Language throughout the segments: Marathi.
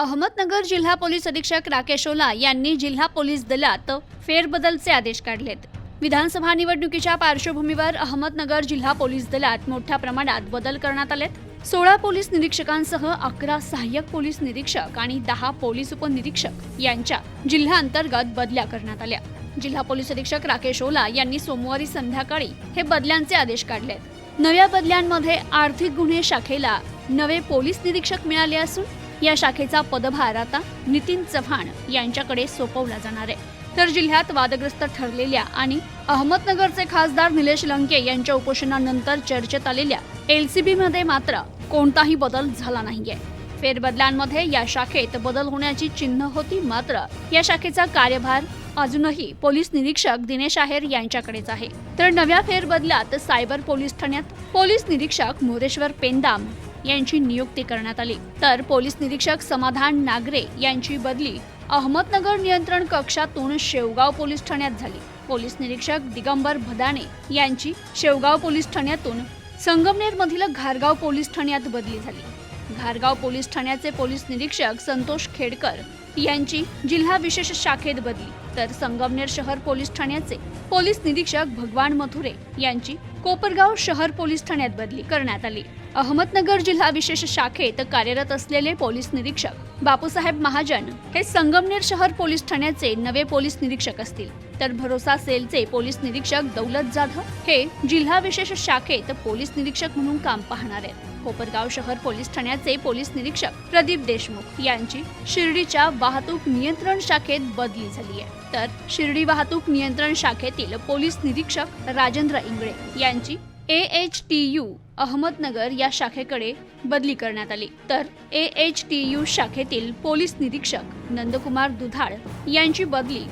अहमदनगर जिल्हा पोलीस अधीक्षक राकेश ओला यांनी जिल्हा पोलीस दलात फेरबदलचे आदेश काढलेत. विधानसभा निवडणुकीच्या पार्श्वभूमीवर अहमदनगर जिल्हा पोलीस दलात मोठ्या प्रमाणात बदल करण्यात आलेत. सोळा पोलीस निरीक्षकांसह अकरा सहाय्यक पोलीस निरीक्षक आणि दहा पोलीस उपनिरीक्षक यांच्या जिल्ह्याअंतर्गत बदल्या करण्यात आल्या. जिल्हा पोलीस अधीक्षक राकेश ओला यांनी सोमवारी संध्याकाळी हे बदल्यांचे आदेश काढलेत. नव्या बदल्यांमध्ये आर्थिक गुन्हे शाखेला नवे पोलीस निरीक्षक मिळाले असून या शाखेचा पदभार आता नितीन चव्हाण यांच्याकडे सोपवला जाणार आहे. तर जिल्ह्यात वादग्रस्त ठरलेल्या आणि अहमदनगरचे खासदार निलेश लंके यांच्या उपोषणानंतर चर्चेत आलेल्या एलसीबीमध्ये मात्र कोणताही बदल झाला नाहीये. फेरबदलांमध्ये या शाखेत बदल होण्याची चिन्ह होती मात्र या शाखेचा कार्यभार अजूनही पोलीस निरीक्षक दिनेश आहेर यांच्याकडेच आहे. तर नव्या फेरबदलात सायबर पोलीस ठाण्यात पोलीस निरीक्षक मोरेश्वर पेंदाम यांची नियुक्ती करण्यात आली. तर पोलीस निरीक्षक समाधान नागरे यांची बदली अहमदनगर नियंत्रण कक्षातून शेवगाव पोलीस ठाण्यात झाली. पोलीस निरीक्षक दिगंबर भदाणे यांची शेवगाव पोलीस ठाण्यातून संगमनेर मधील घारगाव पोलीस ठाण्यात बदली झाली. घारगाव पोलीस ठाण्याचे पोलीस निरीक्षक संतोष खेडकर यांची जिल्हा विशेष शाखेत बदली. तर संगमनेर शहर पोलीस ठाण्याचे पोलीस निरीक्षक भगवान मथुरे यांची कोपरगाव शहर पोलीस ठाण्यात बदली करण्यात आली. अहमदनगर जिल्हा विशेष शाखेत कार्यरत असलेले पोलीस निरीक्षक बापूसाहेब महाजन हे संगमनेर शहर पोलीस ठाण्याचे नवे पोलीस निरीक्षक असतील. तर भरोसा सेलचे पोलीस निरीक्षक दौलत जाधव हे जिल्हा विशेष शाखेत पोलीस निरीक्षक म्हणून काम पाहणार आहेत. कोपरगाव शहर पोलीस ठाण्याचे पोलीस निरीक्षक प्रदीप देशमुख यांची शिर्डीच्या वाहतूक नियंत्रण शाखेत बदली झाली आहे. तर शिर्डी वाहतूक नियंत्रण शाखेतील पोलीस निरीक्षक राजेंद्र इंगळे यांची A H T U Ahmednagar या शाखेकडे बदली करण्यात आली. तर ए एच टी यू शाखेतील पोलीस निरीक्षक नंदकुमार दुधाळ यांची बदली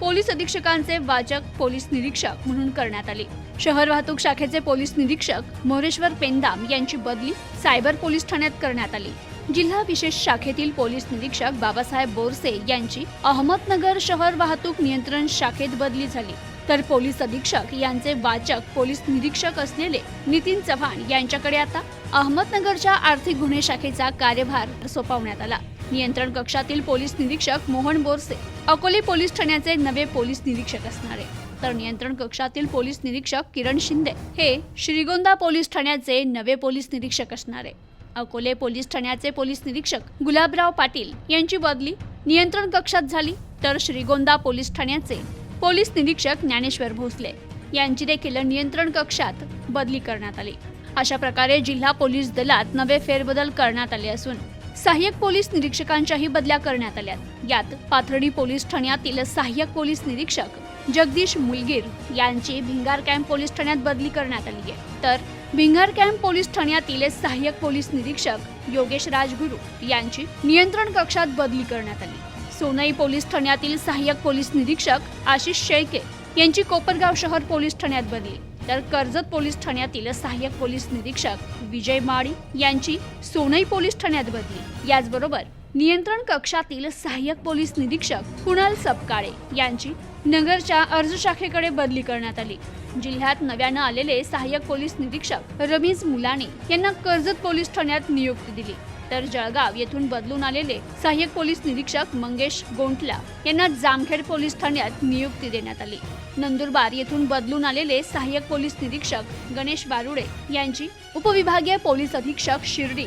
पोलीस अधीक्षकांचे वाचक पोलीस निरीक्षक म्हणून करण्यात आली. शहर वाहतूक शाखेचे पोलीस निरीक्षक मोरेश्वर पेंदाम यांची बदली सायबर पोलीस ठाण्यात करण्यात आली. जिल्हा विशेष शाखेतील पोलीस निरीक्षक बाबासाहेब बोरसे यांची अहमदनगर शहर वाहतूक नियंत्रण शाखेत बदली झाली. तर पोलीस अधीक्षक यांचे वाचक पोलीस निरीक्षक असलेले नितीन चव्हाण यांच्याकडे आता अहमदनगरच्या आर्थिक गुन्हे शाखेचा कार्यभार सोपवण्यात आला. नियंत्रण कक्षातील पोलीस निरीक्षक मोहन बोरसे अकोले पोलीस ठाण्याचे नवे पोलीस निरीक्षक असणार. आहे तर नियंत्रण कक्षातील पोलीस निरीक्षक किरण शिंदे हे श्रीगोंदा पोलीस ठाण्याचे नवे पोलीस निरीक्षक असणार. आहे अकोले पोलीस ठाण्याचे पोलीस निरीक्षक गुलाबराव पाटील यांची बदली नियंत्रण कक्षात झाली. तर श्रीगोंदा पोलीस ठाण्याचे पोलीस निरीक्षक ज्ञानेश्वर भोसले यांची देखील नियंत्रण कक्षात बदली करण्यात आली. अशा प्रकारे जिल्हा पोलीस दलात नवे फेरबदल करण्यात आले असून सहाय्यक पोलीस निरीक्षकांच्याही बदल्या करण्यात आल्या यात पाथर्डी पोलीस ठाण्यातील सहाय्यक पोलीस निरीक्षक जगदीश मुलगीर यांची भिंगार कॅम्प पोलीस ठाण्यात बदली करण्यात आली आहे. तर भिंगार कॅम्प पोलीस ठाण्यातील सहाय्यक पोलीस निरीक्षक योगेश राजगुरू यांची नियंत्रण कक्षात बदली करण्यात आली. सोनई पोलीस ठाण्यातील सहाय्यक पोलीस निरीक्षक आशिष शेळके यांची कोपरगाव शहर पोलीस ठाण्यात बदली. तर कर्जत पोलीस ठाण्यातील सहाय्यक पोलीस निरीक्षक विजय माळी यांची सोनई पोलीस ठाण्यात बदली. याचबरोबर नियंत्रण कक्षातील सहाय्यक पोलीस निरीक्षक कुणाल सपकाळे यांची नगरच्या अर्ज शाखेकडे बदली करण्यात आली. जिल्ह्यात नव्यानं आलेले सहाय्यक पोलीस निरीक्षक रमीज मुलाने यांना कर्जत पोलीस ठाण्यात नियुक्ती दिली. तर जळगाव येथून बदलून आलेले सहाय्यक पोलीस निरीक्षक मंगेश गोंटला यांना जामखेड पोलीस ठाण्यात नियुक्ती देण्यात आली. नंदुरबार येथून बदलून आलेले सहाय्यक पोलीस निरीक्षक गणेश बारुडे यांची उपविभागीय पोलीस अधीक्षक शिर्डी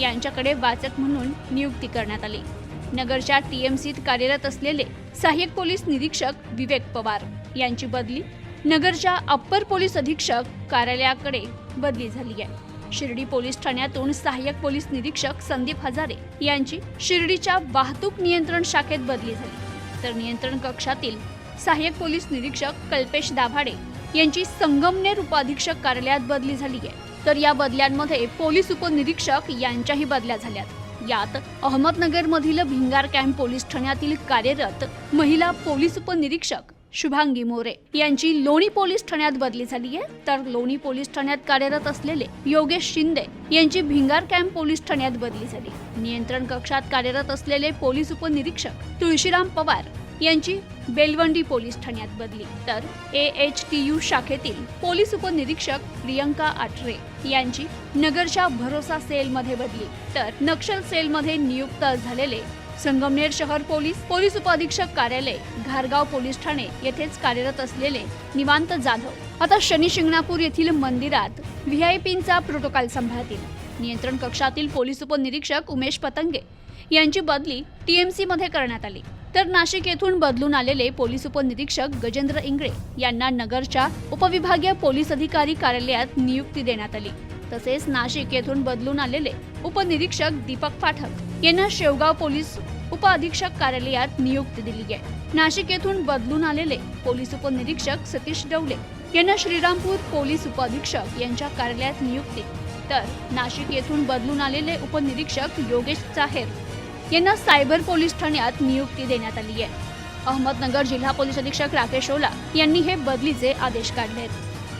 यांच्याकडे वाचक म्हणून नियुक्ती करण्यात आली. नगरच्या टीएमसीत कार्यरत असलेले सहाय्यक पोलीस निरीक्षक विवेक पवार यांची बदली नगरच्या अप्पर पोलीस अधीक्षक कार्यालयाकडे बदली झाली आहे. शिर्डी पोलीस ठाण्यातून सहाय्यक पोलीस निरीक्षक संदीप हजारे यांची शिर्डीच्या वाहतूक नियंत्रण शाखेत बदली झाली. तर नियंत्रण कक्षातील सहाय्यक पोलीस निरीक्षक कल्पेश दाभाडे यांची संगमनेर उपाधीक्षक कार्यालयात बदली झाली आहे. तर या बदल्यांमध्ये पोलीस उपनिरीक्षक यांच्याही बदल्या झाल्यात. यात अहमदनगरमधील भिंगार कॅम्प पोलीस ठाण्यातील कार्यरत महिला पोलीस उपनिरीक्षक शुभांगी मोरे. यांची लोणी पोलीस ठाण्यात बदली झाली आहे. तर लोणी पोलीस ठाण्यात कार्यरत असलेले योगेश शिंदे यांची भिंगार कॅम्प पोलीस ठाण्यात बदली झाली. नियंत्रण कक्षात कार्यरत असलेले पोलीस उपनिरीक्षक तुळशीराम पवार यांची बेलवंडी पोलीस ठाण्यात बदली. तर ए एच टी यू शाखेतील पोलीस उपनिरीक्षक प्रियंका आठरे यांची नगरच्या भरोसा सेलमध्ये बदली. तर नक्षल सेलमध्ये नियुक्त झालेले संगमनेर शहर पोलीस पोलीस उपअधीक्षक कार्यालय घारगाव पोलीस ठाणे येथेच कार्यरत असलेले निवांत जाधव. आता शनी शिंगणापूर येथील मंदिरात व्हीआयपींचा प्रोटोकॉल सांभाळतील. नियंत्रण कक्षातील पोलीस उपनिरीक्षक उमेश पतंगे यांची बदली टीएमसी मध्ये करण्यात आली. तर नाशिक येथून बदलून आलेले पोलीस उपनिरीक्षक गजेंद्र इंगळे यांना नगरच्या उपविभागीय पोलीस अधिकारी कार्यालयात नियुक्ती देण्यात आली. तसेच नाशिक येथून बदलून आलेले उपनिरीक्षक दीपक पाठक यांना शेवगाव पोलीस उपअधीक्षक कार्यालयात नियुक्ती दिली आहे. नाशिक येथून बदलून आलेले पोलीस उपनिरीक्षक सतीश डवले यांना श्रीरामपूर पोलीस उपअधीक्षक यांच्या कार्यालयात नियुक्ती. तर नाशिक येथून बदलून आलेले उपनिरीक्षक योगेश चाहेर यांना सायबर पोलीस ठाण्यात नियुक्ती देण्यात आली आहे. अहमदनगर जिल्हा पोलीस अधीक्षक राकेश ओला यांनी हे बदलीचे आदेश काढले आहेत